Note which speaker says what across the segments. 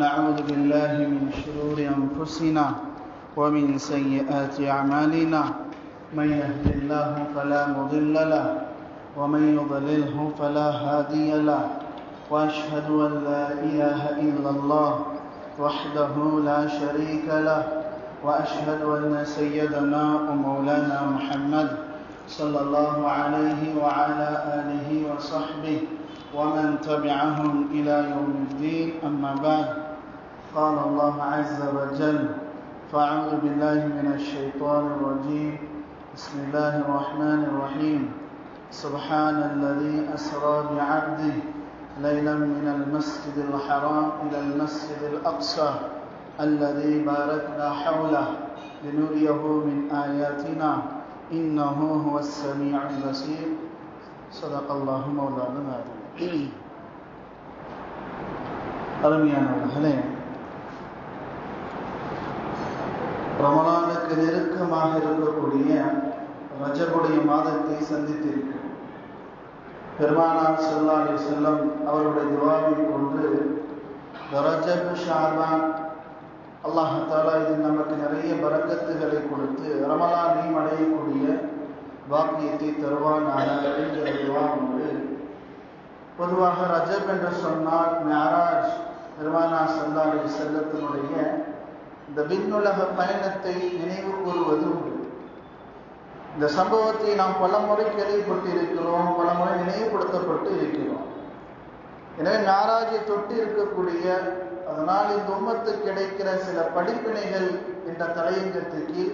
Speaker 1: ونعوذ بالله من شرور أنفسنا ومن سيئات أعمالنا. من يهد الله فلا مضل له ومن يضلله فلا هادي له. وأشهد أن لا إله إلا الله وحده لا شريك له. وأشهد أن سيدنا ومولانا محمد صلى الله عليه وعلى آله وصحبه ومن تبعهم إلى يوم الدين. أما بعد قال الله عز وجل فأعوذ بالله من الشيطان الرجيم. بسم الله الرحمن الرحيم. سبحان الذي أسرى بعبده ليلا من المسجد الحرام إلى المسجد الأقصى الذي باركنا حوله لنريه من آياتنا. إنه هو السميع البصير. صدق الله مولانا. العظيم أرميان الهلين ரமலானுக்கு நெருக்கமாக இருக்கக்கூடிய ரஜபுடைய மாதத்தை சந்தித்திருக்கு. பெருமானார் சொல்லாலே செல்லம் அவருடைய துவாவை கொண்டு ரஜபு ஷார்வான் அல்லாஹாலா இது நமக்கு நிறைய பரக்கத்துகளை கொடுத்து ரமலானையும் அடையக்கூடிய வாக்கியத்தை தருவானாக என்கிற துவா உண்டு. பொதுவாக ரஜப் என்று சொன்னால் மேராஜ் பெருமானா சல்லாலை செல்லத்தினுடைய இந்த விண்ணுலக பயணத்தை நினைவு கூறுவது உண்டு. இந்த சம்பவத்தை நாம் பல முறை கேள்விப்பட்டிருக்கிறோம் பல முறை நினைவுபடுத்தப்பட்டு இருக்கிறோம். எனவே நாராஜை தொட்டு இருக்கக்கூடிய அதனால் இந்த உம்மத்துக்கு கிடைக்கிற சில படிப்பினைகள் என்ற தலையங்கத்துக்கு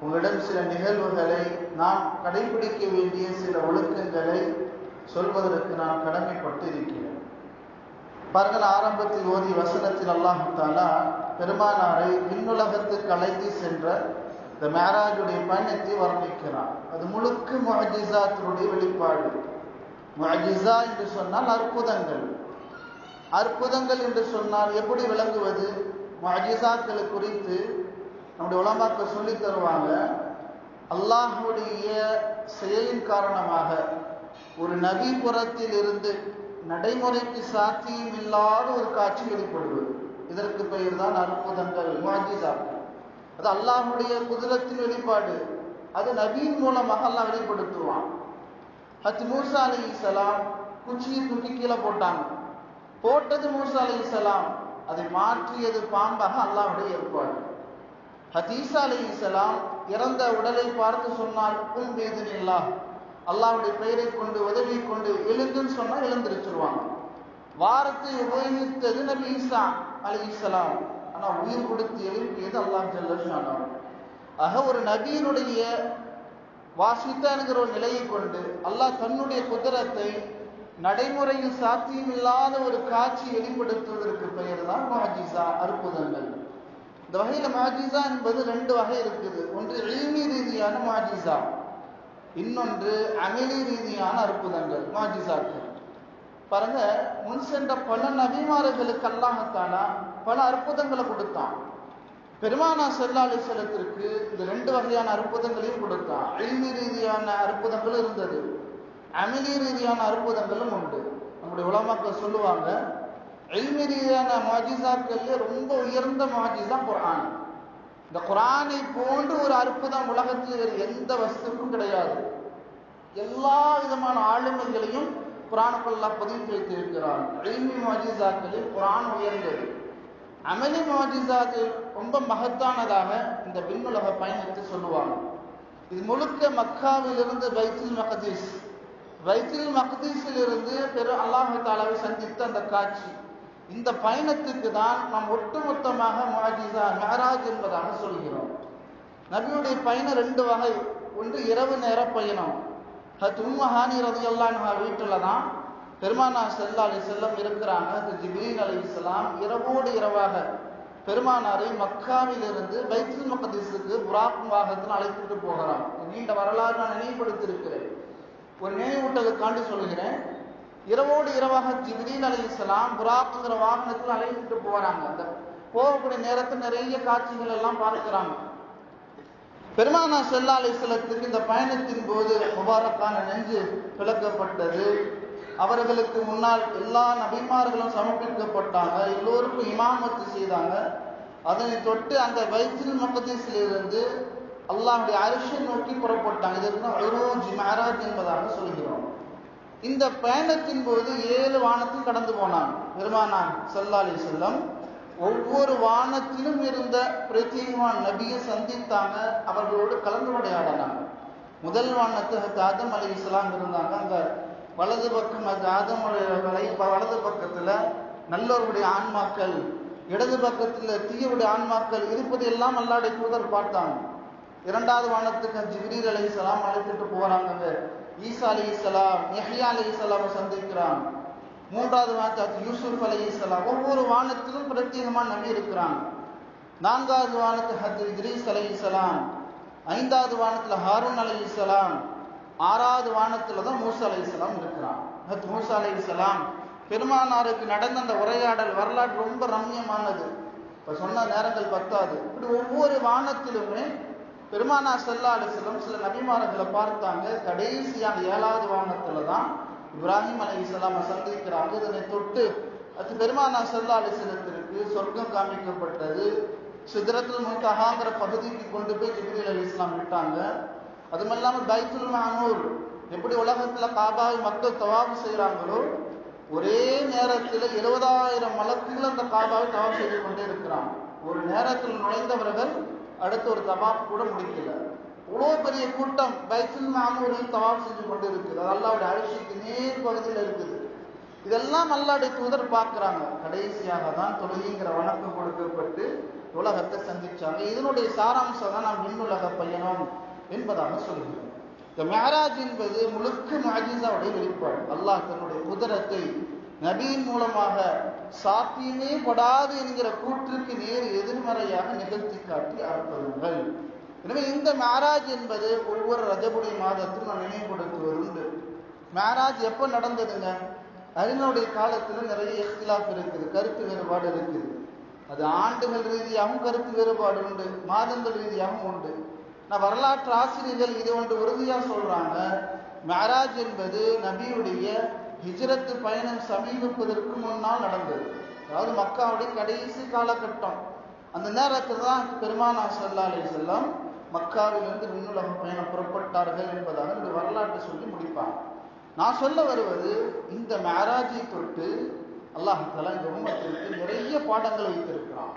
Speaker 1: உங்களிடம் சில நிகழ்வுகளை நான் கடைபிடிக்க வேண்டிய சில ஒழுக்கங்களை சொல்வதற்கு நான் கடமைப்பட்டு இருக்கிறேன் பாருங்கள் ஆரம்பத்தில் ஓதி வசனத்தில் அல்லாஹாலா பெருமானாரை விண்ணுலகத்துக்கு அழைத்து சென்ற இந்த மேராஜுடைய பயணத்தை வர்ணிக்கிறான் அது முழுக்க மொஹிசாத்தினுடைய வெளிப்பாடு. மொஹிசா என்று சொன்னால் அற்புதங்கள். அற்புதங்கள் என்று சொன்னால் எப்படி விளங்குவது? மொஹிசாக்களை குறித்து நம்முடைய உலமாக்கள் சொல்லி தருவாங்க. அல்லாஹுடைய செயலின் காரணமாக ஒரு நபிபுறத்தில் இருந்து நடைமுறைக்கு சாத்தியம் இல்லாத ஒரு காட்சி வெளிப்படுவது. இதற்கு பெயர் தான் அற்புதங்கள் முஹிசாக்கள் அது அல்லாஹுடைய குதிரத்தின் வெளிப்பாடு. அது நபியின் மூலமாக எல்லாம் வெளிப்படுத்துவான். ஹத் மூசா அலி இஸ்லாம் குச்சியை தூக்கி கீழே போட்டாங்க. போட்டது மூசா அலி இஸ்லாம் அதை மாற்றியது பாம்பாக அல்லாஹுடைய ஏற்பாடு. ஹதீசா அலி இஸ்லாம் இறந்த உடலை பார்த்து சொன்னால் உன் வேதனில்லா அல்லாவுடைய பெயரை கொண்டு உதவி கொண்டு எழுந்துன்னு சொன்னால் எழுந்திருச்சிருவாங்க. வாரத்தை உபயோகித்தது நபி ஈசா. அலி ஆனால் ஆனா உயிர் கொடுத்து எழுப்பியது அல்லாஹ் ஜல்லஷானா ஆக ஒரு நபியினுடைய வாசித்தானுங்கிற ஒரு நிலையை கொண்டு அல்லாஹ் தன்னுடைய குதிரத்தை நடைமுறையில் சாத்தியமில்லாத ஒரு காட்சி வெளிப்படுத்துவதற்கு பெயர் தான் மாஜிசா அற்புதங்கள். இந்த வகையில் மாஜிசா என்பது ரெண்டு வகை இருக்குது. ஒன்று எளிமை ரீதியான மாஜிசா இன்னொன்று அமிலி ரீதியான அற்புதங்கள் மாஜிசாக்கள் பாருங்க முன் சென்ற பல நபிமார்களுக்கு அல்லாமத்தானா பல அற்புதங்களை கொடுத்தான். பெருமானா செல்லாலி செலத்திற்கு இந்த ரெண்டு வகையான அற்புதங்களையும் கொடுத்தான். அழிமி ரீதியான அற்புதங்களும் இருந்தது. அமிலி ரீதியான அற்புதங்களும் உண்டு. நம்முடைய உலமாக்கள் சொல்லுவாங்க எல்மி ரீதியான மாஜிசாக்கள்ல ரொம்ப உயர்ந்த மாஜிசா குரான் இந்த குரானை போன்று ஒரு அற்புதம் உலகத்தில் வேறு எந்த வஸ்துக்கும் கிடையாது. எல்லா விதமான ஆளுமைகளையும் குரானுக்குள்ளா பதிவு வைத்திருக்கிறார் அழிமி மாஜிசாக்களில் குரான் உயர்ந்தது. அமலி மாஜிசாது ரொம்ப மகத்தானதாக இந்த விண்ணுலக பயணத்தை சொல்லுவாங்க. இது முழுக்க மக்காவிலிருந்து பைத்துல் மகதீஸ். பைத்துல் மகதீஸில் இருந்து பெரு அல்லாஹாலாவை சந்தித்த அந்த காட்சி. இந்த பயணத்துக்கு தான் நாம் ஒட்டுமொத்தமாக மாஜிசா மெஹராஜ் என்பதாக சொல்கிறோம். நபியுடைய பயணம் ரெண்டு வகை. ஒன்று இரவு நேர பயணம் ஹத் உம்மஹானி ரதி அல்லான்ஹா வீட்டில் தான் பெருமானா செல்லா அலி செல்லம் இருக்கிறாங்க. ஹத் ஜிபீன் அலி இஸ்லாம் இரவோடு இரவாக பெருமானாரை மக்காவிலிருந்து பைத்துல் மகதீஸுக்கு புராக் வாகத்தில் அழைத்துட்டு போகிறான் நீண்ட வரலாறு நான் நினைவுபடுத்தியிருக்கிறேன். ஒரு நினைவூட்டலுக்காண்டி சொல்கிறேன் இரவோடு இரவாக ஜிப்ரீல் அலி இஸ்லாம் புராக்குங்கிற வாகனத்தில் அழைத்துட்டு போகிறாங்க அந்த போகக்கூடிய நேரத்தில் நிறைய காட்சிகள் எல்லாம் பார்க்கிறாங்க. பெருமானா செல்லா அலிஸ்லத்துக்கு இந்த பயணத்தின் போது முபாரக்கான நெஞ்சு பிளக்கப்பட்டது. அவர்களுக்கு முன்னால் எல்லா நபிமார்களும் சமர்ப்பிக்கப்பட்டாங்க. எல்லோருக்கும் இமாமத்து செய்தாங்க. அதனை தொட்டு அந்த பைத்துல் மகதீஸிலிருந்து அல்லாஹுடைய அரிசை நோக்கி புறப்பட்டாங்க. இதற்கு உருஜ் மேராஜ் என்பதாக சொல்கிறோம். இந்த பயணத்தின் போது ஏழு வானத்தில் கடந்து போனாங்க. பெருமானா செல்லாலி செல்லம் ஒவ்வொரு வானத்திலும் இருந்த பிரத்யேகமான நபியை சந்தித்தாங்க. அவர்களோடு கலந்துரையாடினாங்க முதல் வானத்துக்கு ஆதம் அலி இஸ்லாம் இருந்தாங்க. அந்த வலது பக்கம் அது ஆதம் வலை வலது பக்கத்தில் நல்லவருடைய ஆன்மாக்கள் இடது பக்கத்தில் தீயவுடைய ஆன்மாக்கள் இருப்பது எல்லாம் அல்லாடைய தூதர் பார்த்தாங்க. இரண்டாவது வானத்துக்கு ஜிகிரீர் அலி இஸ்லாம் அழைத்துட்டு போகிறாங்க ஈசா அலி இஸ்லாம் மெஹியா அலி இஸ்லாமை சந்திக்கிறாங்க. மூன்றாவது வானத்து யூசுப் அலி இஸ்லாம் ஒவ்வொரு வானத்திலும் பிரத்யேகமாக நம்பி இருக்கிறாங்க நான்காவது வானத்து ஹத் இத்ரீஸ் அலி இஸ்லாம் ஐந்தாவது வானத்தில் ஹாரூன் அலி இஸ்லாம் ஆறாவது வானத்தில் தான் மூசா அலி இஸ்லாம் இருக்கிறான். ஹத் மூசா அலி இஸ்லாம் பெருமானாருக்கு நடந்த அந்த உரையாடல் வரலாற்று ரொம்ப ரம்யமானது. இப்போ சொன்ன நேரங்கள் பத்தாது. இப்படி ஒவ்வொரு வானத்திலுமே பெருமானா செல்லா அலிஸ்லம் சில நபிமார்களை பார்த்தாங்க. கடைசியாக ஏழாவது வானத்தில் தான் இப்ராஹிம் அலி இஸ்லாம் சந்திக்கிறாங்க இதனை தொட்டு அது பெருமானா செல்லா அலிஸ்லத்திற்கு சொர்க்கம் காமிக்கப்பட்டது சிதறத்தில் முன்கஹாங்கிற பகுதிக்கு கொண்டு போய் ஜிப்ரீல் அலி இஸ்லாம் விட்டாங்க. அதுவும் இல்லாமல் பைத்துல் மானூர் எப்படி உலகத்துல காபாவை மக்கள் தவாபு செய்கிறாங்களோ ஒரே நேரத்தில் இருபதாயிரம் மலக்குகள் அந்த காபாவை தவாப் செய்து கொண்டே இருக்கிறாங்க ஒரு நேரத்தில் நுழைந்தவர்கள் அடுத்து ஒரு தபாப் கூட முடிக்கல. இவ்வளோ பெரிய கூட்டம் பைத்துல் மாமூரில் தவாப் செஞ்சு கொண்டு இருக்குது அது அல்லாவுடைய அரிசிக்கு நேர் பகுதியில் இருக்குது. இதெல்லாம் அல்லாவுடைய தூதர் பார்க்குறாங்க. கடைசியாக தான் தொழுகிங்கிற வணக்கம் கொடுக்கப்பட்டு உலகத்தை சந்திச்சாங்க. இதனுடைய சாராம்சம் தான் நாம் விண்ணுலக பயணம் என்பதாக சொல்கிறோம் இந்த மேராஜ் என்பது முழுக்க மாஜிசாவுடைய வெளிப்பாடு. அல்லாஹ் தன்னுடைய குதிரத்தை நபியின் மூலமாக சாத்தியமே படாது என்கிற கூற்றுக்கு நேர் எதிர்மறையாக நிகழ்த்தி காட்டி அர்ப்பணங்கள் எனவே இந்த மேராஜ் என்பது ஒவ்வொரு ரஜபுடைய மாதத்திலும் நான் நினைவுபடுத்துவது உண்டு மேராஜ் எப்போ நடந்ததுங்க? அறிஞருடைய காலத்தில் நிறைய இஃப்திலாப் இருக்குது கருத்து வேறுபாடு இருக்குது. அது ஆண்டுகள் ரீதியாகவும் கருத்து வேறுபாடு உண்டு மாதங்கள் ரீதியாகவும் உண்டு. நான் வரலாற்று ஆசிரியர்கள் இது ஒன்று உறுதியாக சொல்கிறாங்க மேராஜ் என்பது நபியுடைய ஹிஜரத்து பயணம் சமீபிப்பதற்கு முன்னால் நடந்தது. அதாவது மக்காவுடைய கடைசி காலகட்டம். அந்த நேரத்தில் தான் பெருமானா சல்லா அலி செல்லம் மக்காவிலிருந்து விண்ணுலகம் பயணம் புறப்பட்டார்கள் என்பதாக இந்த வரலாற்றை சொல்லி முடிப்பாங்க. நான் சொல்ல வருவது இந்த மேராஜை தொட்டு அல்லாஹால இந்த உமத்திற்கு நிறைய பாடங்களை வைத்திருக்கிறான்.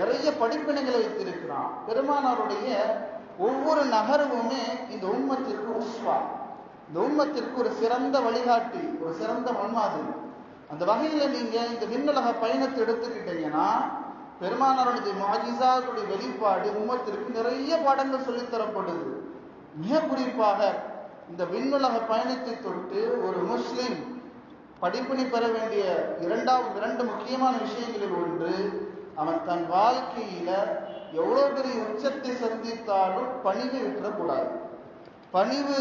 Speaker 1: நிறைய படிப்பினைகளை வைத்திருக்கிறான். பெருமானாருடைய ஒவ்வொரு நகர்வுமே இந்த உம்மத்திற்கு உஸ்வா. இந்த உம்மத்திற்கு ஒரு சிறந்த வழிகாட்டி ஒரு சிறந்த முன்மாதிரி. அந்த வகையில் நீங்க இந்த விண்ணுலக பயணத்தை எடுத்துக்கிட்டீங்கன்னா பெருமானாருடைய மாஜிசாருடைய வெளிப்பாடு உம்மத்திற்கு நிறைய பாடங்கள் சொல்லித்தரப்படுது மிக குறிப்பாக இந்த விண்ணுலக பயணத்தை தொட்டு ஒரு முஸ்லிம் படிப்பினை பெற வேண்டிய இரண்டாவது இரண்டு முக்கியமான விஷயங்களில் ஒன்று அவன் தன் வாழ்க்கையில எவ்வளோ பெரிய உச்சத்தை சந்தித்தாலும் பணிவை விட்டுறக்கூடாது பணிவு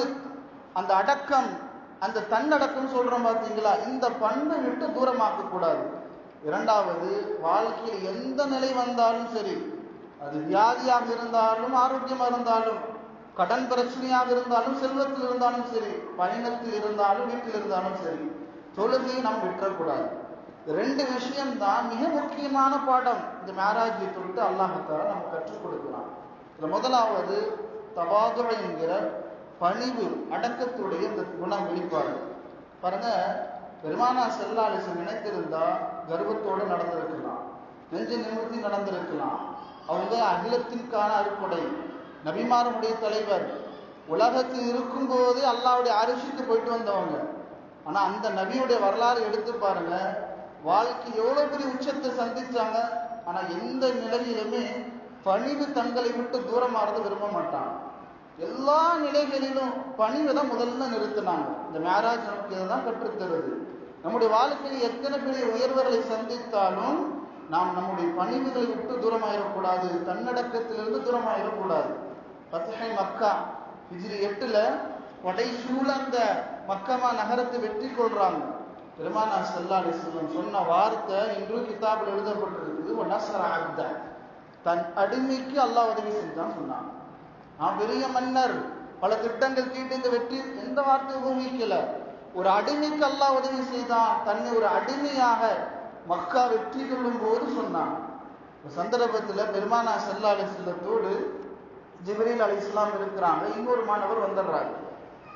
Speaker 1: அந்த அடக்கம் அந்த தன்னடக்கம் சொல்றோம் பார்த்தீங்களா இந்த பண்பை விட்டு தூரமாக்க கூடாது இரண்டாவது வாழ்க்கையில் எந்த நிலை வந்தாலும் சரி அது வியாதியாக இருந்தாலும் ஆரோக்கியமாக இருந்தாலும் கடன் பிரச்சனையாக இருந்தாலும் செல்வத்தில் இருந்தாலும் சரி பயணத்தில் இருந்தாலும் வீட்டில் இருந்தாலும் சரி தொழுகையை நாம் விட்டுறக்கூடாது. ரெண்டு விஷயம்தான் மிக முக்கியமான பாடம். இந்த மேராஜை தொட்டு அல்லாஹால நம்ம கற்றுக் கொடுக்கலாம் இதுல முதலாவது தபாதுரை என்கிற பணிவு அடக்கத்துடைய இந்த குணம் வெளிப்பாடு. பாருங்க பெருமானா செல்லாலிசன் நினைத்திருந்தா கர்வத்தோடு நடந்திருக்கலாம். நெஞ்சு நிமிர்த்தி நடந்திருக்கலாம். அவங்க அகிலத்திற்கான அறுப்படை நபிமாரனுடைய தலைவர் உலகத்தில் இருக்கும்போது அல்லாவுடைய அரிசிக்கு போயிட்டு வந்தவங்க. ஆனா அந்த நபியுடைய வரலாறு எடுத்து பாருங்க. வாழ்க்கை எவ்வளவு பெரிய உச்சத்தை சந்திச்சாங்க. ஆனா எந்த நிலையிலுமே பணிவு தங்களை விட்டு தூரமாறது விரும்ப மாட்டாங்க. எல்லா நிலைகளிலும் பணிவை தான் முதல்ல நிறுத்தினாங்க. இந்த மேராஜ் நமக்கு இதுதான் கற்றுத்தருது. நம்முடைய வாழ்க்கையில் எத்தனை பெரிய உயர்வுகளை சந்தித்தாலும் நாம் நம்முடைய பணிவுகளை விட்டு தூரமாயிடக்கூடாது தன்னடக்கத்திலிருந்து தூரமாயிடக்கூடாது பத்தகை மக்கா ஹிஜ்ரி எட்டுல கொடை சூழந்த மக்கமா நகரத்தை வெற்றி கொள்றாங்க. பெருமானா சல்லா அலிஸ்லம் சொன்ன வார்த்தை இன்று கிதாபில் எழுதப்பட்டிருக்குது. ஒன்னசர ஆகுத தன் அடிமைக்கு அல்லாஹ் உதவி செஞ்சான் சொன்னான் நான் பெரிய மன்னர். பல திட்டங்கள் தீட்டு இந்த வெற்றி எந்த வார்த்தை உபயோகிக்கல ஒரு அடிமைக்கு அல்லாஹ் உதவி செய்தான் தன்னை ஒரு அடிமையாக மக்கா வெற்றி கொள்ளும் போது சொன்னான். ஒரு சந்தர்ப்பத்தில் பெருமானா செல்லா அலி செல்லத்தோடு ஜிபரீல் அலி இஸ்லாம் இருக்கிறாங்க. இன்னொரு மாணவர் வந்துடுறாரு.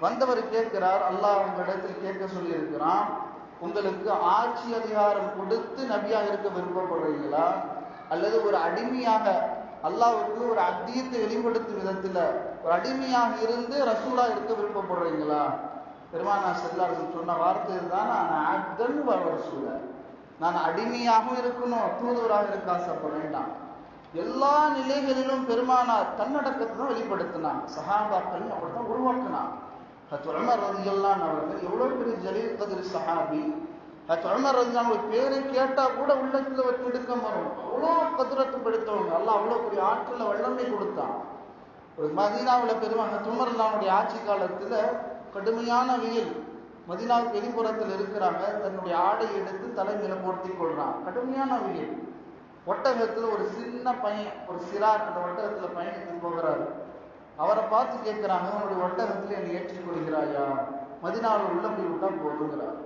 Speaker 1: வந்தவர் கேட்கிறார் அல்லாஹ் உங்களிடத்தில் கேட்க சொல்லியிருக்கிறான் உங்களுக்கு ஆட்சி அதிகாரம் கொடுத்து நபியாக இருக்க விருப்பப்படுறீங்களா? அல்லது ஒரு அடிமையாக அல்லாவுக்கு ஒரு அத்தியத்தை வெளிப்படுத்தும் விதத்தில் ஒரு அடிமையாக இருந்து ரசூலா இருக்க விருப்பப்படுறீங்களா? பெருமானா செல்லார்கள் சொன்ன வார்த்தை தான் நான் அத்தன் ரசூல நான் அடிமையாகவும் இருக்கணும் தூதுவராக இருக்க ஆசைப்பட வேண்டாம். எல்லா நிலைகளிலும் பெருமானார் தன்னடக்கத்தை தான் வெளிப்படுத்தினான் சஹாபாக்கள் அப்படித்தான் உருவாக்கினான் உமர் ரதியல்லான் அவர்கள் எவ்வளவு பெரிய ஜலீல் கதிர் சஹாபி. ஹத் உமர் ரதியான் ஒரு பேரை கேட்டா கூட உள்ளத்துல ஒரு திடுக்கம் வரும் அவ்வளோ கதிரத்து படுத்தவங்க. எல்லாம் அவ்வளோ பெரிய ஆற்றல வல்லமை கொடுத்தான். ஒரு மதீனாவில் பெருமாள் ஹத் அல்லாவுடைய ஆட்சி காலத்துல கடுமையான வெயில் மதினா வெளிப்புறத்தில் இருக்கிறாங்க. தன்னுடைய ஆடை எடுத்து தலைமையில போர்த்தி கொள்றான். கடுமையான வெயில். ஒட்டகத்துல ஒரு சின்ன பையன் ஒரு சிறார் அந்த ஒட்டகத்துல பயணித்து போகிறாரு. அவரை பார்த்து கேட்கிறாங்க உன்னுடைய ஒட்டகத்துல என்னை ஏற்றி கொள்கிறாயா? மதினாவில் உள்ள போய் விட்டா போதுங்கிறார்.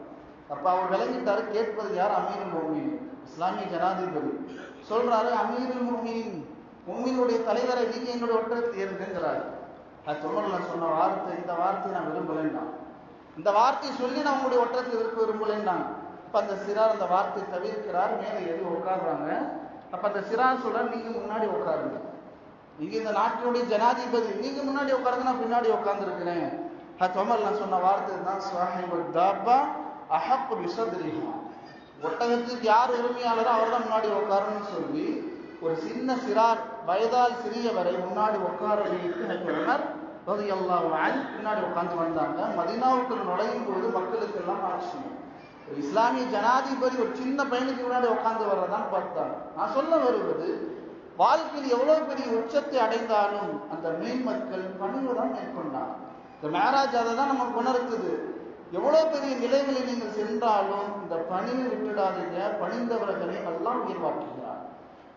Speaker 1: அப்ப அவர் விளங்கிட்டாரு கேட்பது யார்? அமீர் மோமின் இஸ்லாமிய ஜனாதிபதி சொல்றாரு அமீர் மோமின் மோமினுடைய தலைவரை நீங்க என்னுடைய ஒட்டகத்தில் ஏறுங்கிறாரு அது சொன்னல சொன்ன வார்த்தை இந்த வார்த்தையை நான் விரும்பலைன்றான். இந்த வார்த்தையை சொல்லி நான் உங்களுடைய ஒற்றத்தில் இருக்க விரும்பலைன்றாங்க அப்ப அந்த சிறார் அந்த வார்த்தையை தவிர்க்கிறார் மேலே எது உட்காடுறாங்க அப்ப அந்த சிறார் சொல்ற நீங்க முன்னாடி உட்காருங்க. நீங்க இந்த நாட்டினுடைய ஜனாதிபதி நீங்க முன்னாடி உட்காருங்க நான் பின்னாடி உட்கார்ந்து இருக்கிறேன் ஹத் நான் சொன்ன வார்த்தை தான் சாஹிபு தாபா அஹப்பு விசத்ரிஹா ஒட்டகத்துக்கு யார் உரிமையாளரோ அவர் தான் முன்னாடி உட்காருன்னு சொல்லி ஒரு சின்ன சிறார் வயதால் சிறியவரை முன்னாடி உட்கார வைத்து உமர் ரலியல்லாஹு அன்ஹு. பின்னாடி உட்கார்ந்து வந்தாங்க. மதீனாவுக்குள் நுழையும் போது மக்களுக்கு எல்லாம் ஆச்சரியம் இஸ்லாமிய ஜனாதிபதி ஒரு சின்ன பையனுக்கு முன்னாடி உட்காந்து வர்றதான் பார்த்தாங்க. நான் சொல்ல வருவது வாழ்க்கையில் எவ்வளவு பெரிய உச்சத்தை அடைந்தாலும் அந்த மேன்மக்கள் பணிவு தான் மேற்கொண்டாங்க. இந்த மேராஜ் அதை தான் நமக்கு உணர்த்துது. எவ்வளவு பெரிய நிலைகளில் நீங்கள் சென்றாலும் இந்த பணிவை விட்டுடாதீங்க. பணிந்தவர்களை எல்லாம் உயிர்வாக்குங்க.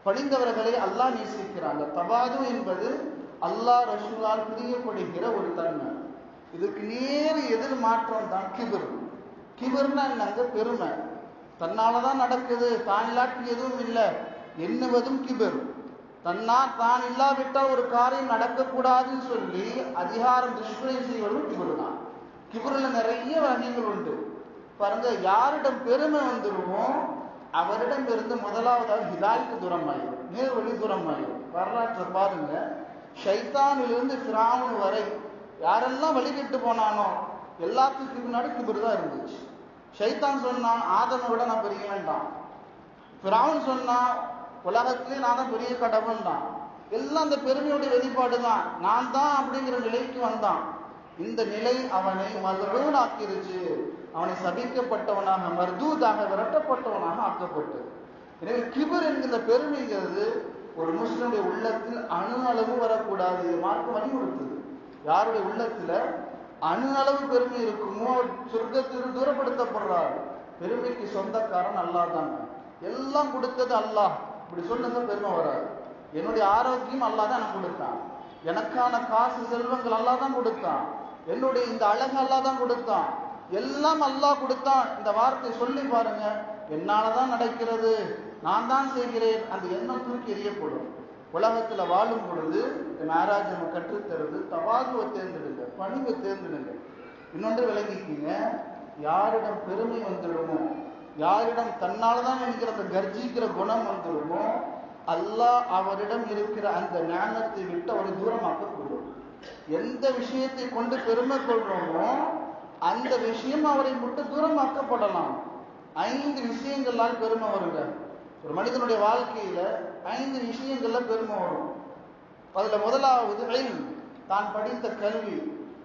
Speaker 1: பணிந்தவர்களை அல்லாஹ் நேசிக்கிறாங்க தவாது என்பது அல்லாஹ் ரசூலால் பிரியப்படுகிற ஒரு தன்மை. இதுக்கு நேர் எதிர் மாற்றம் தான் கிபர். கிபர்னா என்னங்க பெருமை. தன்னால தான் நடக்குது தான் இல்லாட்டி எதுவும் இல்லை. எண்ணுவதும் கிபர். தன்னா தான் இல்லாவிட்டால் ஒரு காரியம் நடக்கக்கூடாதுன்னு சொல்லி அதிகாரம் துஷ்பிரை செய்வதும் கிபர் தான். கிபரில் நிறைய வகைகள் உண்டு. பாருங்க யாரிடம் பெருமை வந்துருமோ அவரிடம் இருந்து முதலாவதாக ஹிதாய்க்கு தூரமாயிரும் நேர்வழி தூரமாயிரும் வரலாற்றை பாருங்க. ஷைத்தானிலிருந்து ஃபிராவுன் வரை யாரெல்லாம் வழிகிட்டு போனானோ எல்லாத்துக்கும் முன்னாடி கிபர் தான் இருந்துச்சு. ஷைத்தான் சொன்னான் ஆதனை விட நான் பெரிய வேண்டாம். ஃபிராவுன் சொன்னான் உலகத்திலே நான் தான் பெரிய கடவுள் தான் எல்லாம் அந்த பெருமையோட வெளிப்பாடு தான். நான் தான் அப்படிங்கிற நிலைக்கு வந்தான். இந்த நிலை அவனை மதுரூன் ஆக்கிருச்சு. அவனை சபிக்கப்பட்டவனாக மர்தூதாக விரட்டப்பட்டவனாக ஆக்கப்பட்டது. எனவே கிபர் என்கிற பெருமைங்கிறது ஒரு முஸ்லிமுடைய உள்ளத்தில் அணு அளவு வரக்கூடாது. இது மார்க்கம் வலியுறுத்துது. யாருடைய உள்ளத்துல அணு அளவு பெருமை இருக்குமோ சொர்க்கத்திற்கு தூரப்படுத்தப்படுறார். பெருமைக்கு சொந்தக்காரன் அல்லாஹ் தாங்க எல்லாம் கொடுத்தது அல்லாஹ். இப்படி சொல்லுங்க பெருமை வராது. என்னுடைய ஆரோக்கியம் அல்லாஹ் தான் எனக்கு கொடுத்தான். எனக்கான காசு செல்வங்கள் அல்லா தான் கொடுத்தான். என்னுடைய இந்த அழகு அல்லா தான் கொடுத்தான். எல்லாம் அல்லாஹ் கொடுத்தான் இந்த வார்த்தை சொல்லி பாருங்க. என்னாலதான் நடக்கிறது? நான் தான் செய்கிறேன். அந்த எண்ணம் தூக்கி எறியப்படும். உலகத்துல வாழும் பொழுது இந்த மேராஜ் நம்ம கற்றுத்தருது தவாதுவை தேர்ந்தெடுங்க பணிவை தேர்ந்தெடுங்க. இன்னொன்று விளங்கிக்கிங்க யாரிடம் பெருமை வந்துடுமோ யாரிடம் தன்னால தான் நினைக்கிற அந்த கர்ஜிக்கிற குணம் வந்துடுமோ அல்லாஹ் அவரிடம் இருக்கிற அந்த ஞானத்தை விட்டு அவரை தூரமாக்கக்கூடும் எந்த விஷயத்தை கொண்டு பெருமை கொள்றோமோ அந்த விஷயம் அவரை விட்டு தூரமாக்கப்படலாம். ஐந்து விஷயங்களால் பெருமை வருங்க ஒரு மனிதனுடைய வாழ்க்கையில ஐந்து விஷயங்கள்ல பெருமை வரும். அதுல முதலாவது இல்ம், தான் படித்த கல்வி.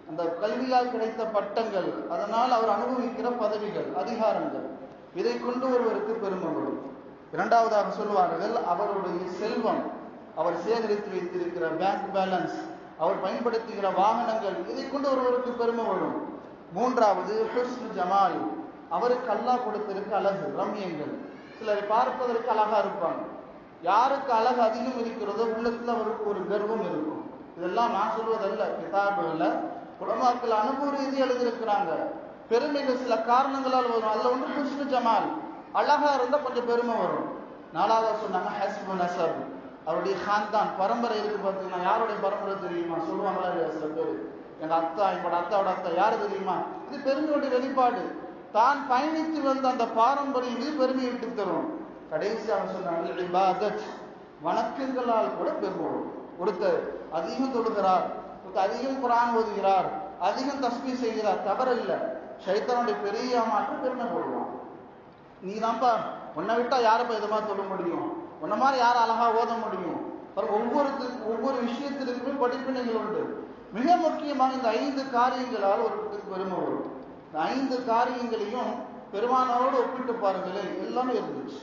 Speaker 1: அந்த கல்வியால் கிடைத்த பட்டங்கள். அதனால் அவர் அனுபவிக்கிற பதவிகள் அதிகாரங்கள். இதை கொண்டு ஒருவருக்கு பெருமை வரும். இரண்டாவதாக சொல்வார்கள் அவருடைய செல்வம். அவர் சேகரித்து வைத்திருக்கிற பேங்க் பேலன்ஸ் அவர் பயன்படுத்துகிற வாகனங்கள். இதை கொண்டு ஒருவருக்கு பெருமை வரும். மூன்றாவது ஹுஸ்னு ஜமால். அவருக்கு அல்லாஹ் கொடுத்திருக்க அழகு ரம்யங்கள். சிலரை பார்ப்பதற்கு அழகா இருப்பாங்க. யாருக்கு அழகு அதிகம் இருக்கிறதோ உள்ளத்துல அவருக்கு ஒரு கர்வம் இருக்கும். இதெல்லாம் நான் சொல்வதல்ல கிதாபுல குடும்பத்தில் அனுபவ ரீதி எழுதியிருக்கிறாங்க. பெருமைகள் சில காரணங்களால் வரும். அதுல ஒன்று குஷ்ணு ஜமால். அழகா இருந்தா கொஞ்சம் பெருமை வரும். நாலாவது சொன்னாங்க ஹஸ்பு நசப் அவருடைய ஹான்தான் பரம்பரை இருக்கு பார்த்தீங்கன்னா யாருடைய பரம்பரை தெரியுமா? சொல்லுவாங்களா சில பேர்? எங்க அத்தா எங்களோட அத்தாவோட அத்தா யாரு தெரியுமா? இது பெருமையோட வெளிப்பாடு. தான் பயணித்து வந்த அந்த பாரம்பரியம் இது பெருமையை விட்டு தரும். கடைசியாக சொன்னாங்க வணக்கங்களால் கூட பெருமை ஒருத்தர் அதிகம் தொழுகிறார் ஒருத்தர் அதிகம் குரான் ஓதுகிறார் அதிகம் தஸ்மி செய்கிறார் தவறில்லை. சைத்தனுடைய பெரிய மாற்றம் பெருமை போடுவான் நீ தான்ப்பா உன்னை விட்டா யாரப்பா இது மாதிரி சொல்ல முடியும்? உன்ன மாதிரி யார் அழகா ஓத முடியும்? பாருங்க, ஒவ்வொரு ஒவ்வொரு விஷயத்திற்குமே படிப்பினைகள் உண்டு. மிக முக்கியமாக இந்த ஐந்து காரியங்களால் ஒரு பெருமை வரும். இந்த ஐந்து காரியங்களையும் பெருமானோடு ஒப்பிட்டு பாருங்களேன் எல்லாமே இருந்துச்சு.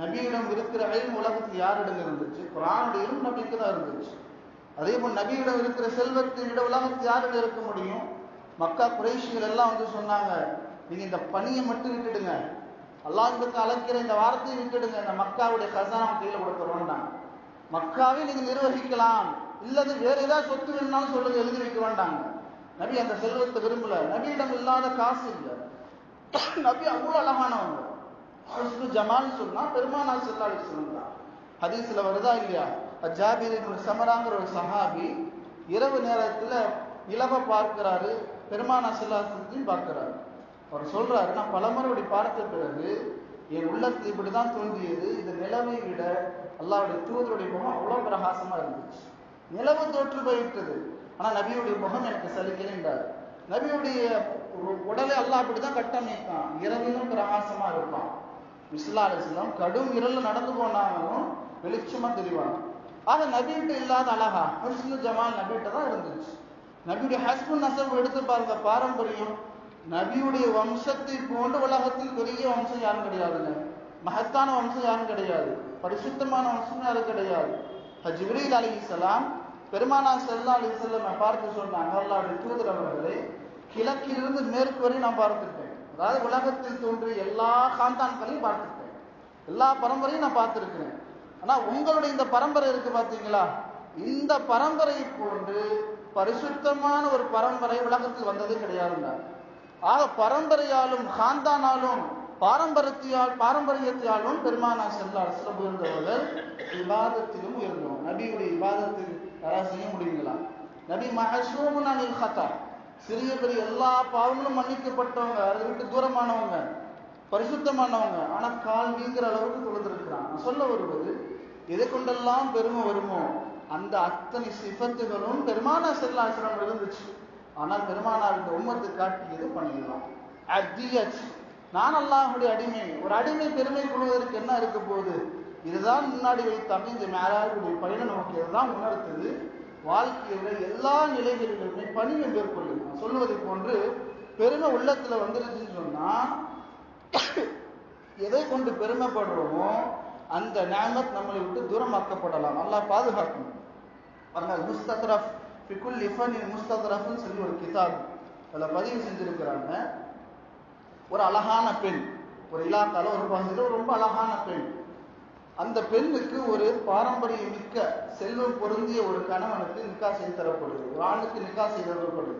Speaker 1: நபியிடம் இருக்கிற அழிவு உலகத்தில் யாரிடம் இருந்துச்சு? குரானுடையும் நபிக்கு தான் இருந்துச்சு. அதே போல் நபியிடம் இருக்கிற செல்வத்தை உலகத்தில் யாரிடம் இருக்க முடியும்? மக்கா குறைஷிகள் எல்லாம் வந்து சொன்னாங்க நீங்க இந்த பணியை மட்டும் விட்டுடுங்க. அல்லாஹ்வுக்கு அழைக்கிற இந்த வார்த்தையை விட்டுடுங்க. இந்த மக்காவுடைய கசானா கையில் கொடுக்குறோம்னா மக்காவே நீங்கள் நிர்வகிக்கலாம். இல்லது வேற ஏதாவது சொத்து வேணும்னாலும் சொல்லுங்க எழுதி வைக்க வேண்டாங்க நபி அந்த செல்வத்தை விரும்பல. நபியிடம் இல்லாத காசு இல்லை. நபி அவ்வளவு அழகானவங்க. ஹுஸ்னு ஜமால் சொன்னா பெருமானா செல்லாடி சொல்லுங்களா ஹதீஸ்ல வருதா இல்லையா? ஜாபீர் சமராங்கிற ஒரு சஹாபி இரவு நேரத்துல நிலவை பார்க்கிறாரு. பெருமானா ஸல்லல்லாஹு பார்க்கிறாரு. அவர் சொல்றாரு நான் பலமுறை இப்படி பார்த்த பிறகு என் உள்ளத்தில் இப்படிதான் தோன்றியது. இந்த நிலவை விட அல்லாவுடைய தூதருடைய முகம் அவ்வளவு பிரகாசமா இருந்துச்சு. நிலவு தோற்று போயிட்டது. ஆனால் நபியுடைய முகம் எனக்கு சலிக்கிறேன்றார் நபியுடைய உ- உடலை அல்லா அப்படிதான் கட்டமைப்பான். இரவிலும் பிரகாசமா இருப்பான். விஸ்லா அலிஸ்லாம் கடும் இரல்ல நடந்து போனாலும் வெளிச்சமா தெரிவாங்க ஆக நபிகிட்ட இல்லாத அழகா ஹுஸ்னு ஜமால் நபிகிட்ட தான் இருந்துச்சு. நபியுடைய ஹஸ்பண்ட் நசப் எடுத்து பாருங்க பாரம்பரியம். நபியுடைய வம்சத்தை போன்று உலகத்தில் பெரிய வம்சம் யாரும் கிடையாதுங்க. மகத்தான வம்சம் யாரும் கிடையாது. பரிசுத்தமான வம்சம் யாரும் கிடையாது. ஜிப்ரீல் இஸ்லாம் பெருமானா செல்லா அலிசல்லம் பார்த்து சொன்னாங்க அல்லாவுடைய தூதர் அவர்களே கிழக்கிலிருந்து மேற்கு வரை நான் பார்த்துருக்கேன். அதாவது உலகத்தில் தோன்றிய எல்லா காந்தான்களையும் பார்த்துருக்கேன். எல்லா பரம்பரையும் நான் பார்த்துருக்கிறேன். ஆனா உங்களுடைய இந்த பரம்பரை இருக்கு பாத்தீங்களா? இந்த பரம்பரை போன்று பரிசுத்தமான ஒரு பரம்பரை உலகத்தில் வந்தது கிடையாதுங்க ஆக பரம்பரையாலும் காந்தானாலும் பாரம்பரியத்தியால் பாரம்பரியத்தியாலும் பெருமானா செல்லார் அரசு உயர்ந்தவர்கள் விவாதத்திலும் இருந்தது நபியுடைய விவாதத்தில் யாராவது செய்ய முடியுங்களா? நபி மஹசூமுன் அனில் ஹத்தா சிறிய பெரிய எல்லா பாவங்களும் மன்னிக்கப்பட்டவங்க அதை விட்டு தூரமானவங்க பரிசுத்தமானவங்க ஆனா கால் வீங்கிற அளவுக்கு தொழுந்திருக்கிறான் நான் சொல்ல வருவது எதை கொண்டெல்லாம் பெருமை வருமோ அந்த அத்தனை சிபத்துகளும் பெருமானா செல்லாசிரம் இருந்துச்சு. ஆனால் பெருமானார் இந்த உம்மத்து காட்டியது பண்ணிடலாம் அத்தியச் நான் அல்லாஹுடைய அடிமை. ஒரு அடிமை பெருமை கொள்வதற்கு என்ன இருக்க போகுது? இதுதான் முன்னாடி வைத்தாங்க இந்த மேலாருடைய பயணம் நமக்கு இதுதான் உணர்த்தது. வாழ்க்கையில எல்லா நிலைகளிலுமே பணியை மேற்கொள்ளுங்க சொல்லுவதை போன்று பெருமை உள்ளத்துல வந்துருச்சுன்னு சொன்னா எதை கொண்டு பெருமைப்படுறோமோ அந்த நேமத் நம்மளை விட்டு தூரமாக்கப்படலாம். நல்லா பாதுகாக்கணும். பாருங்க முஸ்தத்ரஃப் ஃபிகுல் இஃபனின் முஸ்தத்ரஃப்னு சொல்லி ஒரு கிதாப் அதில் பதிவு செஞ்சிருக்கிறாங்க. ஒரு அழகான பெண் ஒரு இலாக்கால ஒரு பகுதியில் ரொம்ப அழகான பெண். அந்த பெண்ணுக்கு ஒரு பாரம்பரிய மிக்க செல்வம் பொருந்திய ஒரு கணவனுக்கு நிக்கா செய்து தரப்படுது ஒரு ஆணுக்கு நிக்கா செய்து தரப்படுது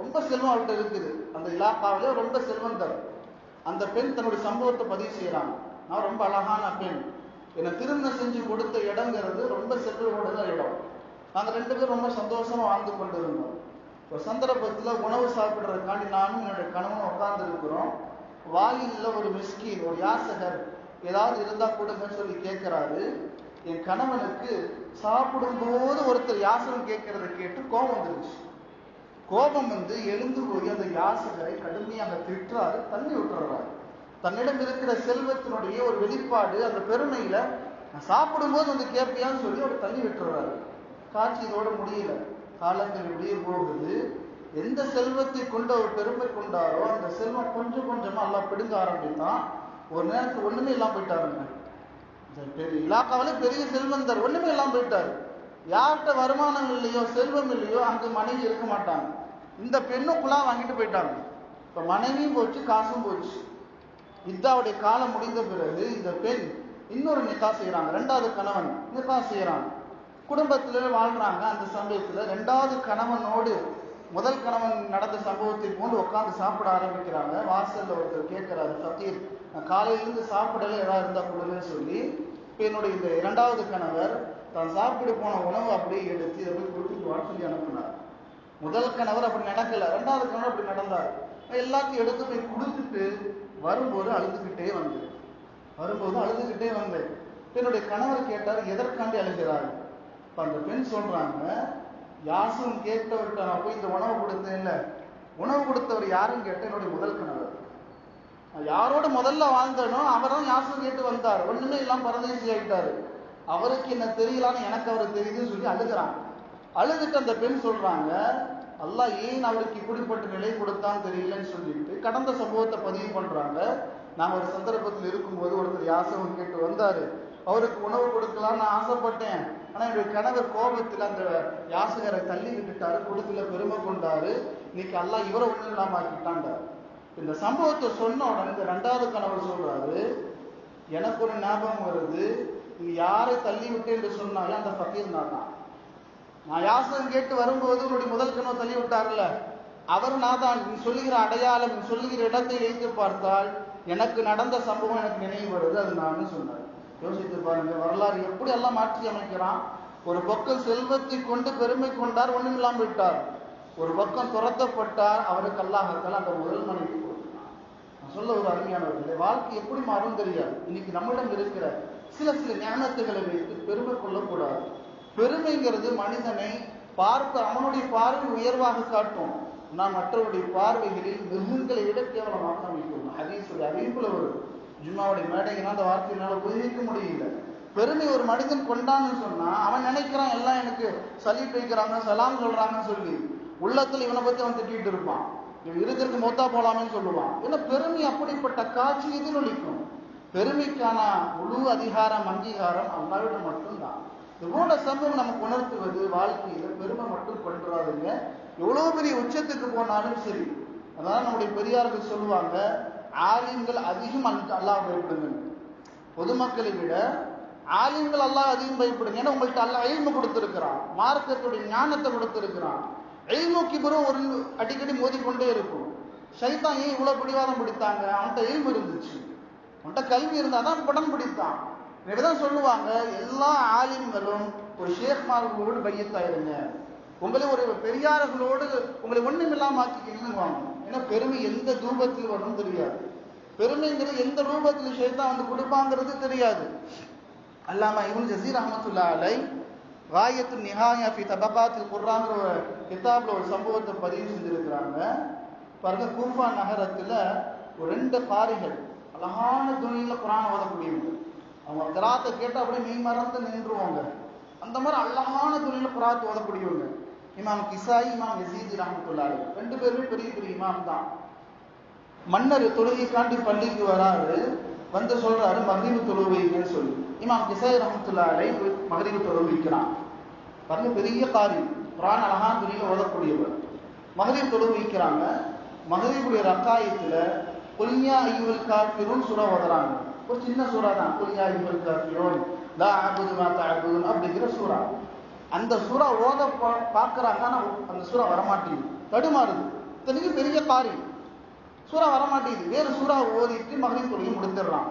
Speaker 1: ரொம்ப செல்வம் அவர்கிட்ட இருக்குது. அந்த இலாக்காவிலே ரொம்ப செல்வந்தர் அந்த பெண் தன்னுடைய சம்பவத்தை பதிவு செய்யறாங்க நான் ரொம்ப அழகான பெண். என்னை திருமணம் செஞ்சு கொடுத்த இடங்கிறது ரொம்ப செல்வமுடைய இடம். நாங்கள் ரெண்டு பேரும் ரொம்ப சந்தோஷமா வாழ்ந்து கொண்டு இருந்தோம் ஒரு சந்தர்ப்பத்தில் உணவு சாப்பிட்றதுக்காண்டி நானும் என்னுடைய கணவனும் உட்கார்ந்து இருக்கிறோம் வாயிலில் ஒரு மிஸ்கின் ஒரு யாசகர். ஏதாவது இருந்தா கொடுங்கன்னு சொல்லி கேட்கிறாரு என் கணவனுக்கு சாப்பிடும்போது ஒருத்தர் யாசகம் கேட்கறத கேட்டு கோபம் வந்துருச்சு. கோபம் வந்து எழுந்து போய் அந்த யாசகரை கடுமையாக திட்டுறாரு தள்ளி விட்டுறாரு. தன்னிடம் இருக்கிற செல்வத்தினுடைய ஒரு வெளிப்பாடு அந்த பெருமையில நான் சாப்பிடும்போது வந்து கேட்பியான்னு சொல்லி அவர் தள்ளி விட்டுறாரு. காட்சி இதோட முடியல. காலங்கள் இப்படியே போகுது. எந்த செல்வத்தை கொண்டு அவர் பெருமை கொண்டாரோ அந்த செல்வம் கொஞ்சம் கொஞ்சமா எல்லாம் பிடுங்க ஆரம்பித்தான். ஒரு நேரத்துக்கு ஒண்ணுமே இல்லாம போயிட்டாருங்க. இந்த பெரிய இலாக்காவில பெரிய செல்வந்தர் ஒண்ணுமே இல்லாம போயிட்டாரு. யார்கிட்ட வருமானம் இல்லையோ செல்வம் இல்லையோ அங்கே மனைவி இருக்க மாட்டாங்க. இந்த பெண்ணும் குழா வாங்கிட்டு போயிட்டாங்க. இப்ப மனைவியும் போச்சு காசும் போச்சு. இத்தாவுடைய காலம் முடிந்த பிறகு இந்த பெண் இன்னொரு நிக்கா செய்யறாங்க ரெண்டாவது கணவன் நிக்கா செய்யறாங்க குடும்பத்துல வாழ்றாங்க. அந்த சமயத்துல ரெண்டாவது கணவனோடு முதல் கணவன் நடந்த சம்பவத்தை போன்று உட்காந்து சாப்பிட ஆரம்பிக்கிறாங்க. வாசல்ல ஒருத்தர் கேட்கிறாரு ஃபக்கீர் நான் காலையிலிருந்து சாப்பிடல ஏதாவது இருந்தா கொடுங்கன்னு சொல்லி இப்போ என்னுடைய இந்த இரண்டாவது கணவர் தான் சாப்பிட்டு போன உணவு அப்படியே எடுத்து இதை போய் கொடுத்துட்டு வான்னு சொல்லி அனுப்புனார். முதல் கணவர் அப்படி நடக்கல ரெண்டாவது கணவர் அப்படி நடந்தார். எல்லாத்தையும் எடுத்து போய் கொடுத்துட்டு வரும்போது அழுதுகிட்டே வந்தேன். வரும்போது அழுதுகிட்டே வந்தேன். என்னுடைய கணவர் கேட்டார் எதற்காண்டி அழுகிறார் இப்போ அந்த பெண் சொல்றாங்க யாசும் கேட்டவர்கிட்ட நான் போய் இந்த உணவு இல்லை உணவு கொடுத்தவர் யாருன்னு கேட்ட என்னுடைய முதல் கணவர். யாரோட முதல்ல வாழ்ந்தனோ அவர் தான் யாசம் கேட்டு வந்தார். ஒண்ணுமே இல்லாம பரதேசி ஆகிட்டாரு அவருக்கு என்ன தெரியலான்னு எனக்கு அவர் தெரியுதுன்னு சொல்லி அழுகிறாங்க. அழுதுட்டு அந்த பெண் சொல்றாங்க அல்லாஹ் ஏன் அவருக்கு இப்படிப்பட்ட நிலை கொடுத்தான்னு தெரியலன்னு சொல்லிட்டு கடந்த சம்பவத்தை பதிவு பண்றாங்க. நாங்க ஒரு சந்தர்ப்பத்தில் இருக்கும்போது ஒருத்தர் யாசகம் கேட்டு வந்தாரு. அவருக்கு உணவு கொடுக்கலாம்னு நான் ஆசைப்பட்டேன். ஆனா என்னுடைய கணவர் கோபத்தில் அந்த யாசகரை தள்ளி விட்டுட்டாரு கொடுத்துல பெருமை கொண்டாரு. இன்னைக்கு அல்லா இவரை ஒண்ணு இல்லாம ஆக்கிட்டாண்டார் இந்த சம்பவத்தை சொன்ன உடனே இந்த ரெண்டாவது கணவர் சொல்றாரு எனக்கு ஒரு ஞாபகம் வருது. நீ யாரை தள்ளி விட்டு என்று சொன்னாலும் அந்த ஃபக்கீர் நான் தான். நான் யாசகம் கேட்டு வரும்போது உன்னுடைய முதல் கணவர் தள்ளி விட்டார்ல அவர் நான் தான். நீ சொல்லுகிற அடையாளம் நீ சொல்லுகிற இடத்தை வைத்து பார்த்தால் எனக்கு நடந்த சம்பவம் எனக்கு நினைவு வருது. அது நான் சொன்னார் யோசித்து பாருங்க வரலாறு எப்படி எல்லாம் மாற்றி அமைக்கிறான்? ஒரு பக்கம் செல்வத்தை கொண்டு பெருமை கொண்டார் ஒன்றும் இல்லாமல் விட்டார். ஒரு பக்கம் துரத்தப்பட்டார் அவருக்கு அல்லாஹத்தால் அந்த முதல் மனைவி. சொல்ல ஒரு அருமையானவர்களே வாழ்க்கை எப்படி மாறும் தெரியாது. இன்னைக்கு நம்மிடம் இருக்கிற சில சில ஞானத்துகளை வைத்து பெருமை கொள்ளக்கூடாது. பெருமைங்கிறது மனிதனை பார்க்க அவனுடைய பார்வை உயர்வாக காட்டும். நான் மற்றவருடைய பார்வைகளில் மிருகங்களை விட கேவலமாக அமைக்கும் ஹதீஸுடைய அறிவிப்புல ஒரு ஜும்மாவுடைய மேடைகளால் அந்த வார்த்தையினால உபயோகிக்க முடியல. பெருமை ஒரு மனிதன் கொண்டான்னு சொன்னா அவன் நினைக்கிறான் எல்லாம் எனக்கு சலி வைக்கிறாங்க சலாம் சொல்றாங்கன்னு சொல்லி. உள்ளத்துல இவனை பத்தி அவன் திட்டிட்டு இருப்பான். இருக்கிறதுக்கு மொத்தா போலாமேன்னு சொல்லுவான் ஏன்னா பெருமை அப்படிப்பட்ட காட்சி எதிரொலிக்கும் பெருமைக்கான முழு அதிகாரம் அங்கீகாரம் அல்லாவிடம் மட்டும்தான் இவ்வளோ சமூகம் சம்பவம் நமக்கு உணர்த்துவது வாழ்க்கையில பெருமை மட்டும் கொண்டுறாதுங்க எவ்வளவு பெரிய உச்சத்துக்கு போனாலும் சரி அதான் நம்முடைய பெரியார்கள் சொல்லுவாங்க ஆலிம்கள் அதிகம் அல்லாஹ் பயப்படுங்க பொதுமக்களை விட ஆலிம்கள் அல்லாஹ் அதிகம் பயப்படுங்க ஏன்னா உங்கள்கிட்ட அல்ல எய்மு கொடுத்துருக்கிறான் மார்க்கத்துடைய ஞானத்தை கொடுத்துருக்கிறான் எய்மு கிபரும் ஒரு அடிக்கடி மோதிக்கொண்டே இருக்கும். ஷைத்தான் ஏன் இவ்வளவு பிடிவாதம் பிடித்தாங்க? அவன்கிட்ட எய்மு இருந்துச்சு. அவன்கிட்ட கல்வி இருந்தா தான் படம் பிடித்தான். தான் சொல்லுவாங்க எல்லா ஆலிம்களும் ஒரு ஷேக்மார்களோடு பையத்தாயிருங்க உங்களை ஒரு பெரியார்களோடு உங்களை ஒண்ணும் இல்லாம ஆக்கிக்கணும்னு வாங்க. ஏன்னா பெருமை எந்த தூபத்தில் வரும் தெரியாது. பெருமைங்கிறது எந்த ரூபத்தில் ஷேத்தான் வந்து கொடுப்பாங்கிறது தெரியாது. அல்லாம இவன் ஜசீர் அஹமத்துல்லா அலை ராயத்து நிஹாயா ஃபி தபகாத்தில் குர்ராங்கிற ஒரு கிதாபில் ஒரு சம்பவத்தை பதிவு செஞ்சிருக்கிறாங்க. பாருங்க கூஃபா நகரத்தில் ஒரு ரெண்டு காரிகள் அழகான துணியில் குரான் ஓதக்கூடியவங்க. அவங்க கிராத்தை கேட்டால் அப்படியே மெய் மறந்து நின்றுவாங்க அந்த மாதிரி அழகான துணியில் குராத்து ஓதக்கூடியவங்க. இமாம் கிசாய் இமாம் எசீதி ரஹமத்துல்லாரு ரெண்டு பேருமே பெரிய பெரிய இமாம் தான். மன்னர் தொழுகைக்காண்டி பள்ளிக்கு வராரு. வந்து சொல்றாரு மகிழ்வு தொழுவு சொல்லி. இமாம் கிசை ரஹமத்துல்லாலை மகிழ்வு தொழுவிக்கிறான் பாருங்க பெரிய காரியம். குரான் அழகான துணியில் ஓதக்கூடியவர். மகளிர் தொழுவு வைக்கிறாங்க. மகரிபுடைய ரக்காயத்தில் குல்யா ஐயுல் காஃபிரூன் சுரா ஓதுறாங்க. ஒரு சின்ன சூறா தான். குல்யா ஐயுல் காஃபிரூன் லா அபுது மாத்தா தஅபுதுன் அப்படிங்கிற சூறா. அந்த சூறா ஓத பா- பார்க்கறாங்க ஆனா அந்த சூறா வரமாட்டேங்குது. தடுமாறுது. இத்தனைக்கும் பெரிய காரியம். சூறா வரமாட்டேங்குது. வேறு சூறா ஓதிட்டு மகரிப் தொழுகை முடிச்சிடுறான்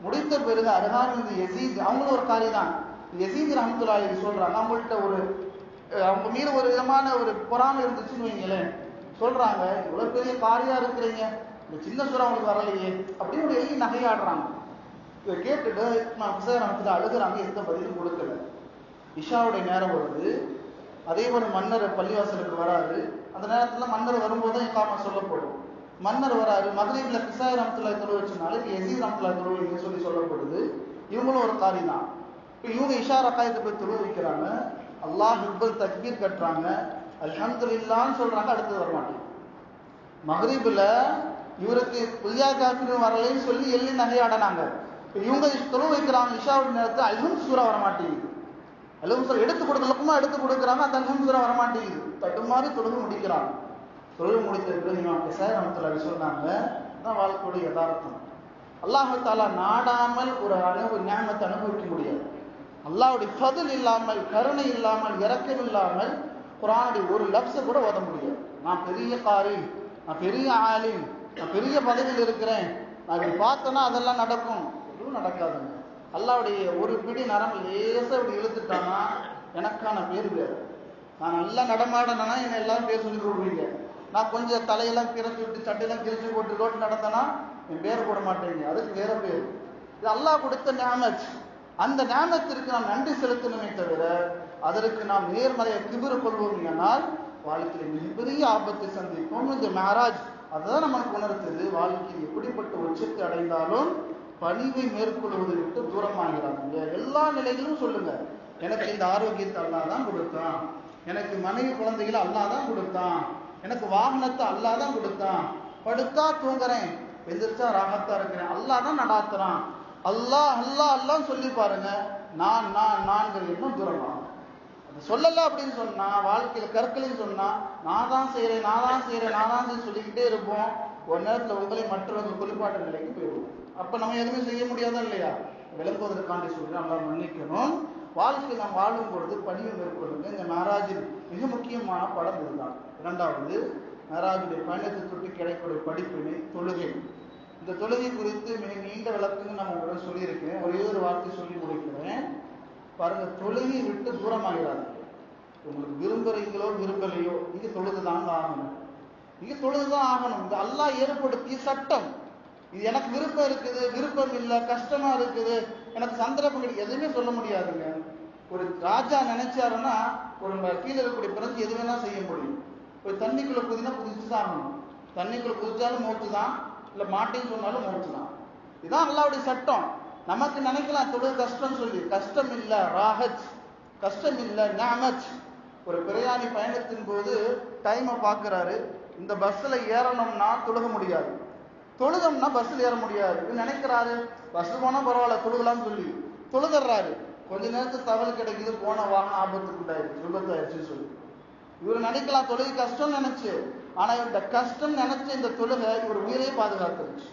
Speaker 1: முடித்த பிறகு அருகாமல் இந்த அவங்களும் ஒரு காரி தான் யசீத் ரஹமத்துல்லாஹி சொல்றாங்க. அவங்கள்ட்ட ஒரு அவங்க மீது ஒரு விதமான ஒரு பொறாமை இருந்துச்சுன்னு வைங்களேன். சொல்றாங்க இவ்வளவு பெரிய காரியா இருக்கிறீங்க. இந்த சின்ன சூறா உங்களுக்கு வரலையே. அப்படின்னு ஒரு எள்ளி நகையாடுறாங்க. இதை கேட்டுட்டு நான் விசாரணை ரஹமத்துல அழுகிறாங்க. எந்த பதிலும் கொடுக்கல. இஷாவுடைய நேரம் வருது. அதே போல மன்னர் பள்ளிவாசலுக்கு வராரு. அந்த நேரத்துல மன்னர் வரும்போது தான் இக்காம சொல்லப்படும். மன்னர் வராரு. மதுரையில் கிசாய் ரமத்துல தொழு வச்சனால இப்ப எசீத் ரமத்துல சொல்லி சொல்லப்படுது. இவங்களும் ஒரு காரி தான். இப்போ இவங்க இஷா ரக்காயத்தை போய் தொழு வைக்கிறாங்க. அல்லாஹ் ஹிப்பல் தக்பீர் கட்டுறாங்க. அல்ஹம்துலில்லான்னு சொல்றாங்க அடுத்தது வரமாட்டேங்குது. மகரீபில் இவருக்கு புதியா காப்பிரும் வரலைன்னு சொல்லி எள்ளி நகையாடினாங்க இப்போ இவங்க தொழு வைக்கிறாங்க இஷாவுடைய நேரத்தில் அல்ஹம் சூறா வரமாட்டேங்குது. அல்ஹம் சூறா எடுத்து கொடுக்கலக்குமா எடுத்து கொடுக்குறாங்க அந்த அல்ஹம் சூறா வரமாட்டேங்குது. தட்டுமாறி தொழுவு முடிக்கிறாங்க. தொழுகு முடித்த பிறகு இமாம் கிசாய் ரமத்துல சொன்னாங்க தான் வாழ்க்கையுடைய யதார்த்தம். அல்லாஹு தாலா நாடாமல் ஒரு அனுபவ ஞானத்தை அனுபவிக்க முடியாது. அல்லாவுடைய பதில் இல்லாமல் கருணை இல்லாமல் இறக்கம் இல்லாமல் குரானுடைய ஒரு லப்ஸை கூட ஓத முடியாது. நான் பெரிய காரி நான் பெரிய ஆலிம் நான் பெரிய பதவியில் இருக்கிறேன். நான் இப்படி பார்த்தேன்னா அதெல்லாம் நடக்கும். எதுவும் நடக்காதுங்க. அல்லாவுடைய ஒரு பிடி நரம்பு லேசாக இப்படி இழுத்துட்டானா எனக்கான பேர் வேறு. நான் நல்லா நடமாடனா என்னை எல்லாரும் பேர் சொல்லி கொடுப்பீங்க. நான் கொஞ்சம் தலையெல்லாம் கிரச்சு விட்டு சட்டையெல்லாம் கிழிச்சு போட்டு ரோட்டு நடந்தேன்னா என் பேர் போட மாட்டேங்க. அதுக்கு வேற பேர். இது அல்லாஹ் கொடுத்த ஞாமத் அந்த ஞானத்திற்கு நாம் நன்றி செலுத்தணுமே தவிர அதற்கு நாம் நேர்மறையை திமிர கொள்வோம் என்னால் வாழ்க்கையில் மிகப்பெரிய ஆபத்தை சந்திப்போம். இந்த மேராஜ் அதுதான் நமக்கு உணர்த்தது. வாழ்க்கையில் எப்படிப்பட்ட உச்சத்தை அடைந்தாலும் பணிவை மேற்கொள்வதை விட்டு தூரமாகிறாங்க. எல்லா நிலையிலும் சொல்லுங்க. எனக்கு இந்த ஆரோக்கியத்தை அல்லா தான் கொடுத்தான். எனக்கு மனைவி குழந்தைகளை அல்லா தான் கொடுத்தான். எனக்கு வாகனத்தை அல்லா தான் கொடுத்தான். படுத்தா தூங்குறேன். எந்திரிச்சா ராகத்தா இருக்கிறேன். அல்லா தான் நடாத்துறான். அல்லாஹ் அல்லாஹ் அல்லான்னு சொல்லி பாருங்க. நான் நான் நான்கிற எண்ணம் தூரமாகும். அது சொல்லல அப்படின்னு சொன்னா வாழ்க்கையில கற்களையும் சொன்னா நான் தான் செய்யறேன் நான் தான் செய்யறேன் நான் தான் சொல்லிக்கிட்டே இருப்போம். ஒரு நேரத்துல உங்களை மற்றவர்கள் குறிப்பாட்டு நிலைக்கு போயிடுவோம். அப்ப நம்ம எதுவுமே செய்ய முடியாதா இல்லையா? விளங்குவதற்காண்டி சொல்லி நல்லா மன்னிக்கணும். வாழ்க்கை நாம் வாழும் பொழுது பணியை மேற்கொள்ளுங்க. இந்த மேராஜின் மிக முக்கியமான படம் இதுதான். இரண்டாவது மேராஜுடைய பயணத்தை தொட்டு கிடைக்கக்கூடிய படிப்பினை தொழுகை. இந்த தொழுகை குறித்து மிக நீண்ட விளக்கங்கள் நான் உங்களோட சொல்லியிருக்கேன். ஒரே ஒரு வார்த்தை சொல்லி முடிக்கிறேன். பாருங்க தொழுகை விட்டு தூரமாகிறாங்க உங்களுக்கு விரும்புறீங்களோ விரும்பலையோ நீங்க தொழுதுதாங்க ஆகணும். நீங்க தொழுதுதான் ஆகணும். இந்த அல்லாஹ் ஏற்படுத்திய சட்டம். இது எனக்கு விருப்பம் இருக்குது விருப்பம் இல்லை கஷ்டமா இருக்குது எனக்கு சந்தர்ப்பம் எதுவுமே சொல்ல முடியாதுங்க. ஒரு ராஜா நினைச்சாருன்னா ஒரு கீழே இருக்கக்கூடிய பிறந்து எது வேணா செய்ய முடியும். ஒரு தண்ணிக்குள்ள குதினா குதிச்சு தான் ஆகணும். தண்ணிக்குள்ள குதிச்சாலும் மூச்சு தான் இல்லை மாட்டேன்னு சொன்னாலும் மூச்சு தான். இதுதான் அல்லாவுடைய சட்டம். நமக்கு நினைக்கலாம் தொழில் கஷ்டம் சொல்லி. கஷ்டம் இல்லை ராஹத் கஷ்டம் இல்லை ஞாமத் ஒரு பிரயாணி பயணத்தின் போது டைமை பார்க்குறாரு இந்த பஸ்ஸில் ஏறணும்னா தொழுக முடியாது. தொழுதம்னா பஸ்ஸில் ஏற முடியாது. நினைக்கிறாரு பஸ் போனால் பரவாயில்ல தொழுகலாம்னு சொல்லி. தொழுதுறாரு. கொஞ்ச நேரத்துக்கு தகவல் கிடைக்குது போன வாகனம் ஆபத்துக்கு உண்டாயிருச்சு சொல்லி. இவர் நினைக்கலாம் தொழுகை கஷ்டம் நினைச்சு. ஆனா இந்த கஷ்டம் நினைச்ச இந்த தொழுகை இவர் உயிரையே பாதுகாத்துருச்சு.